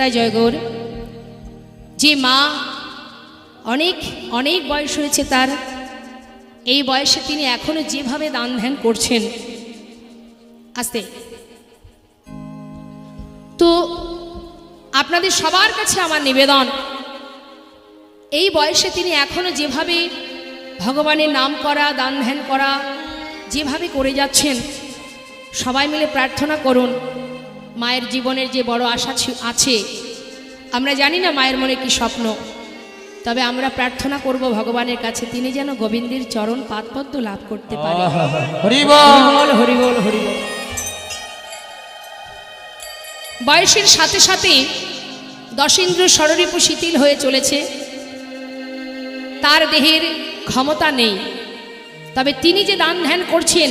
তাই জয়গৌর, যে মা অনেক অনেক বয়স হয়েছে তার, এই বয়সে তিনি এখনও যেভাবে দান ধ্যান করছেন, আস্তে। তো আপনাদের সবার কাছে আমার নিবেদন, এই বয়সে তিনি এখনও যেভাবে ভগবানের নাম করা, দান ধ্যান করা, যেভাবে করে যাচ্ছেন, সবাই মিলে প্রার্থনা করুন। মায়ের জীবনের যে বড় আশা আছে আমরা জানি না মায়ের মনে কি স্বপ্ন। তবে আমরা প্রার্থনা করব ভগবানের কাছে তিনি যেন গোবিন্দের চরণ পাদপদ্ম লাভ করতে পারে। হরিবল হরিবল হরিবল বয়সের সাথে সাথে দশেন্দ্র ষড়রিপু শিথিল হয়ে চলেছে। তার দেহের ক্ষমতা নেই। তবে তিনি যে দান ধ্যান করছেন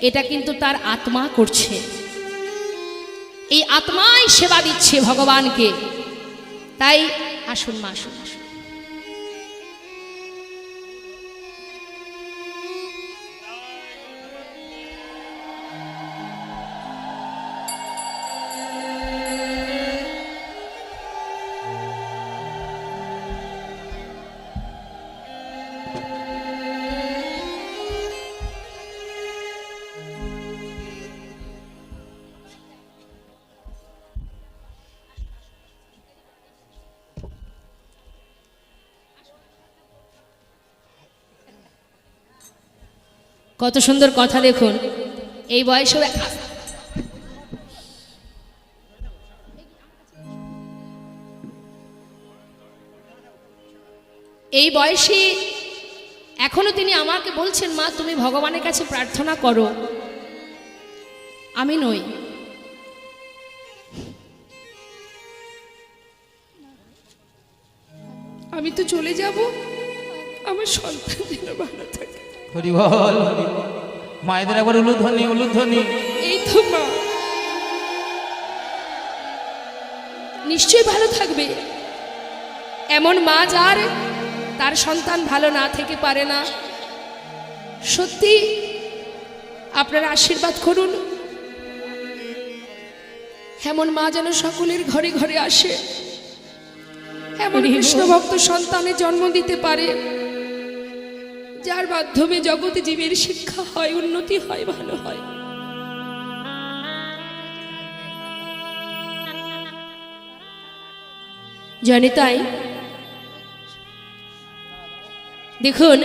এটা কিন্তু তার আত্মা করছে। এই আত্মাই সেবা দিচ্ছে ভগবানকে। তাই আসুন মা আসুন আসুন। কত সুন্দর কথা দেখুন। এই বয়সে এই বয়সে এখনও তিনি আমাকে বলছেন, মা, তুমি ভগবানের কাছে প্রার্থনা করো। আমি নই। আমি তো চলে যাব। আমার সন্তান যেন ভালো থাকে। হরিবল মায়েদের একবার উলুধ্বনি উলুধ্বনি। এই তো মা। নিশ্চয়ই ভালো থাকবে। এমন মা যার তার সন্তান ভালো না থেকে পারে না। সত্যি আপনারা আশীর্বাদ করুন। এমন মা যেন সকলের ঘরে ঘরে আসে। এমন কৃষ্ণ ভক্ত সন্তানের জন্ম দিতে পারে। যার মাধ্যমে জগতে জীবের শিক্ষা হয় উন্নতি হয় ভালো হয়। জনিতাই দেখুন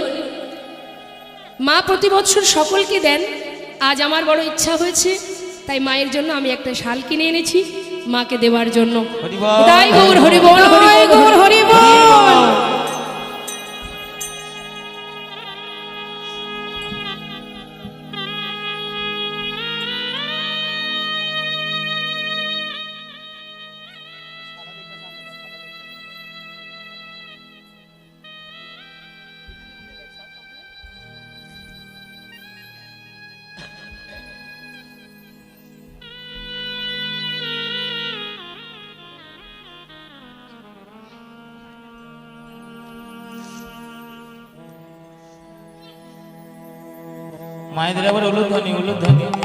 মা প্রতি বছর সকলকে দেন। আজ আমার বড় ইচ্ছা হয়েছে তাই মায়ের জন্য আমি একটা শাল কিনে এনেছি মাকে দেওয়ার জন্য। হরিবল। তাই গৌর হরিবল হরিবল হরিবল। মায়েদের আবার উলুধ্বনি উলুধ্বনি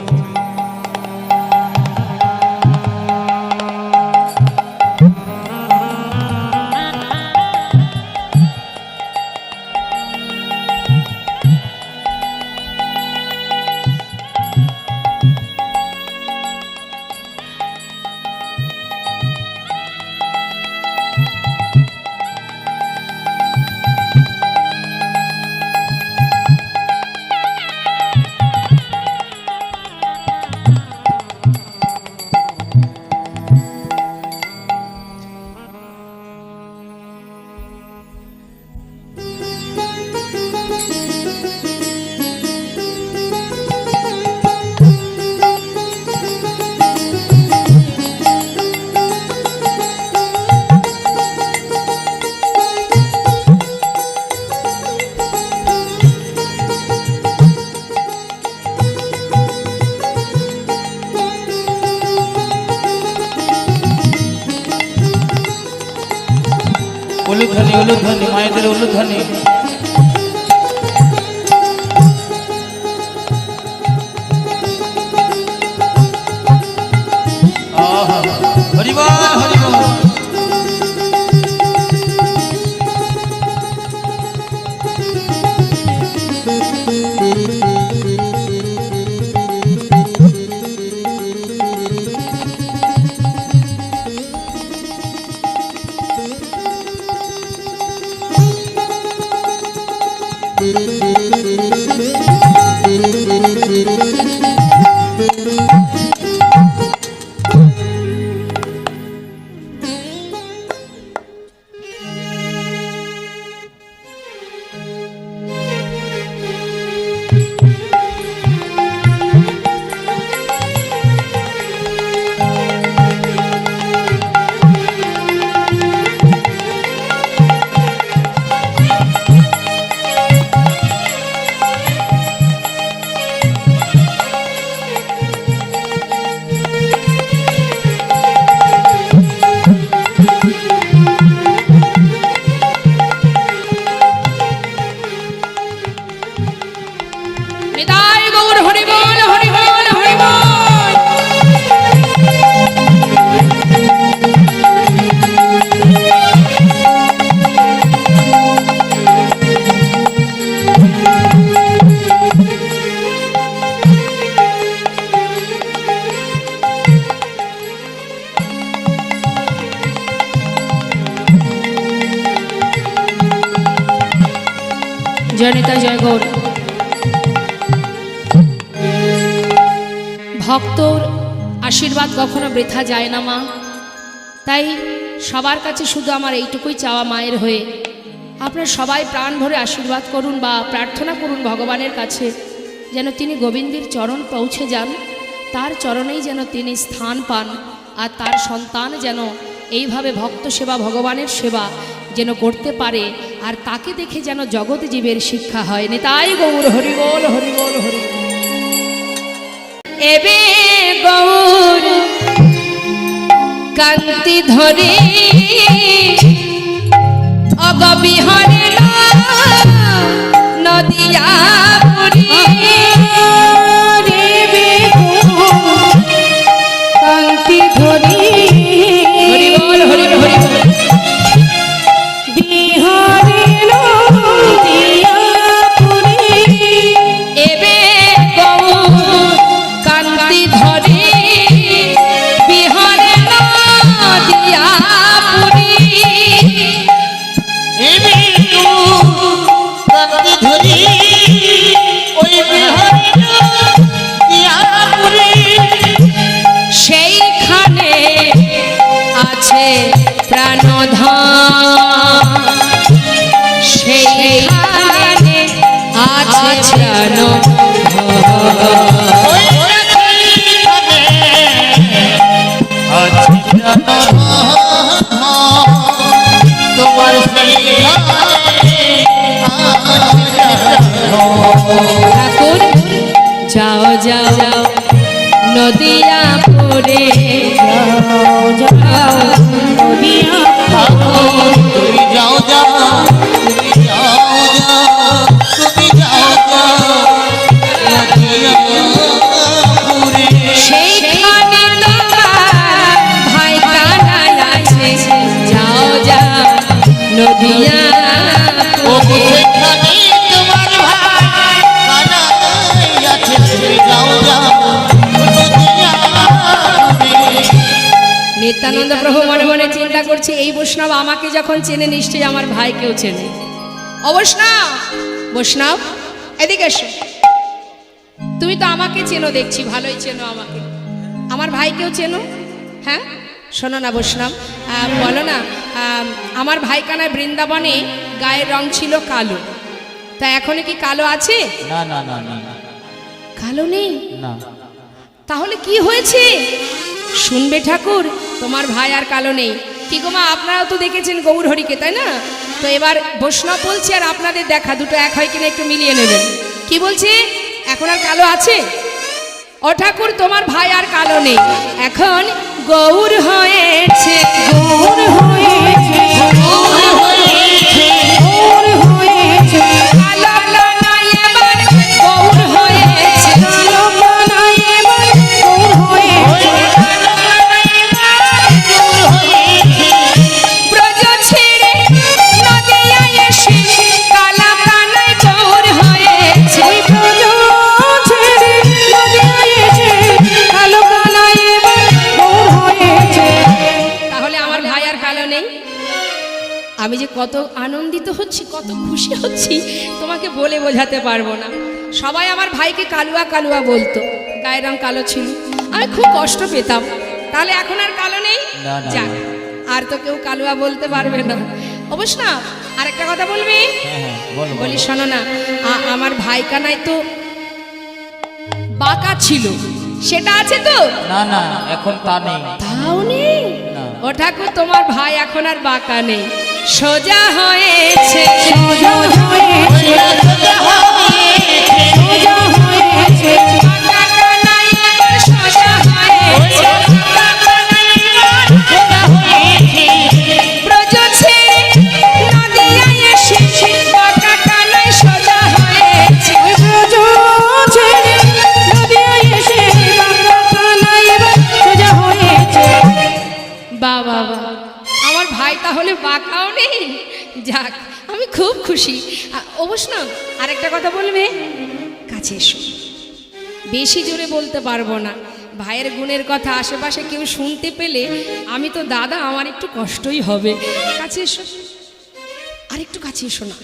উলুধ্বনি উলুধ্বনি মায়েদের উলুধ্বনি। জয়নিতা জয়গৌর ভক্তর আশীর্বাদ কখনো বৃথা যায় না মা। তাই সবার কাছে শুধু আমার এইটুকুই চাওয়া মায়ের হয়ে। আপনারা সবাই প্রাণ ভরে আশীর্বাদ করুন বা প্রার্থনা করুন ভগবানের কাছে, যেন তিনি গোবিন্দের চরণ পৌঁছে যান। তার চরণেই যেন তিনি স্থান পান, আর তার সন্তান যেন এইভাবে ভক্ত সেবা, ভগবানের সেবা যেন করতে পারে আর তাকে দেখে যেন জগৎ জীবের শিক্ষা হয়। তাই গৌর হরিবল হরিবল হরি এবে গৌর কান্তি ধরে অগবিহরে নদিয়া করছে এই বৈষ্ণব আমাকে যখন চেনে নিশ্চয়ই আমার ভাইকেও চেনে। অবৈষ্ণব বৈষ্ণব এদিকে এসো। তুমি তো আমাকে চেনো দেখছি ভালোই চেনো আমাকে। আমার ভাইকেও চেনো হ্যাঁ? শোনো না বৈষ্ণব বলো না আমার ভাইকানায় বৃন্দাবনে গায়ের রং ছিল কালো। তা এখনই কি কালো আছে? না না না না না, কালো নেই? না। তাহলে কি হয়েছে? শুনবে ঠাকুর তোমার ভাই আর কালো নেই। কি গো আপনারাও তো দেখেছেন গৌর হরিকে তাই না? তো এবার বৈষ্ণব বলছি আর আপনাদের দেখা, দুটো এক হয় কিনা একটু মিলিয়ে নেবেন। কি বলছি? এখন আর কালো আছে? ও ঠাকুর, তোমার ভাই আর কালো নেই। এখন গৌর হয়েছে গৌর হয়েছে আনন্দিত হচ্ছি কত খুশি হচ্ছি তোমাকে বলে বোঝাতে পারব না। সবাই আমার ভাইকে কালুয়া কালুয়া বলতো গায়ের রং কালো ছিল আমি খুব কষ্ট পেতাম। তাহলে এখন আর কালো নেই? যাক আর তো কেউ কালুয়া বলতে পারবে না। অবশ্য না আরেকটা কথা বলবি? হ্যাঁ হ্যাঁ বলো শোনো না আমার ভাইকানায় তো বাঁকা ছিল। সেটা আছে তো? না না এখন তা নেই। তাও নেই? ও ঠাকুর তোমার ভাই এখন আর বাঁকা নেই। সোজা হয়েছে। সোজা হয়েছে। বাঁকা বাঁকা বাবা আমার ভাই তাহলে বাঁকাও নেই যাক, আমি খুব খুশি। অবশ্য আরেকটা কথা বলবে? কাছে এসো। বেশি জোরে বলতে পারব না। ভাইয়ের গুণের কথা আশেপাশে কেউ শুনতে পেলে আমি তো দাদা, আমার একটু কষ্টই হবে। কাছে এসো। আরেকটু কাছে এসো না।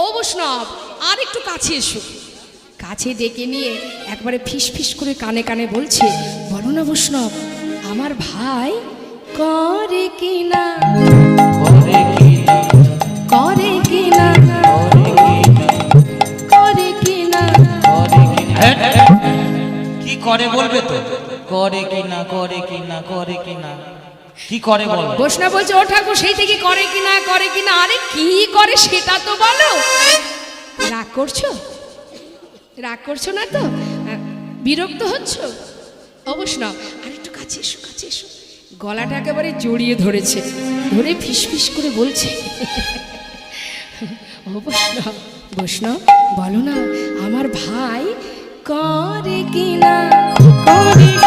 ও বৈষ্ণব আর একটু কাছে এসো। কাছে ডেকে নিয়ে একবারে ফিস ফিস করে কানে কানে বলছে, বলো না বৈষ্ণব, আমার ভাই করে কি করে বলবে তো? করে কি না করে কি না করে কি না কি করে বলবে? বৈষ্ণব বলছে, ও ঠাকুর, সেই থেকে করে কি না করে কি না আরে কি করে সেটা তো বলো। রাগ করছ? রাগ করছ না তো? বিরক্ত হচ্ছ? অবশ্য বৈষ্ণব, আর একটু কাছে এসো কাছে এসো। গলাটা একেবারে জড়িয়ে ধরেছে। ধরে ফিস করে বলছে। বৈষ্ণব বৈষ্ণব, বলো না, আমার ভাই করে কিনা? করে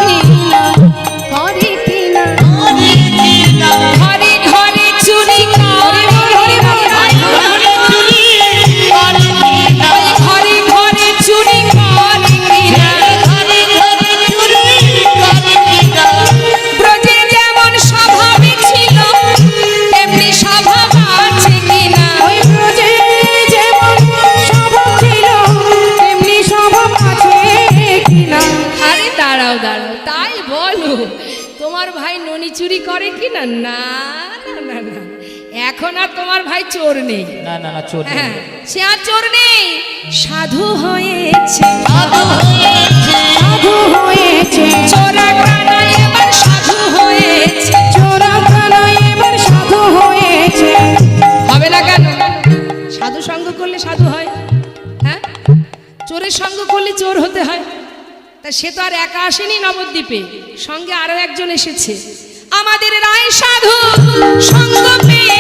তোমার ভাই ননি চুরি করে কি? না না না না এখন আর তোমার ভাই চোর নেই। না না না চোর হ্যাঁ সে আর চোর নেই। সাধু হয়েছে। সাধু হয়েছে। চোরা কানা এবার সাধু হয়েছে। চোরা কানা এবার সাধু হয়েছে। হবে না কেন? সাধু সঙ্গ করলে সাধু হয়। হ্যাঁ? চোরের সঙ্গ করলে চোর হতে হয়। তা সে তো আর একা আসেনি নবদ্বীপে। সঙ্গে আরও একজন এসেছে। আমাদের রায় সাধু সঙ্গ পেয়ে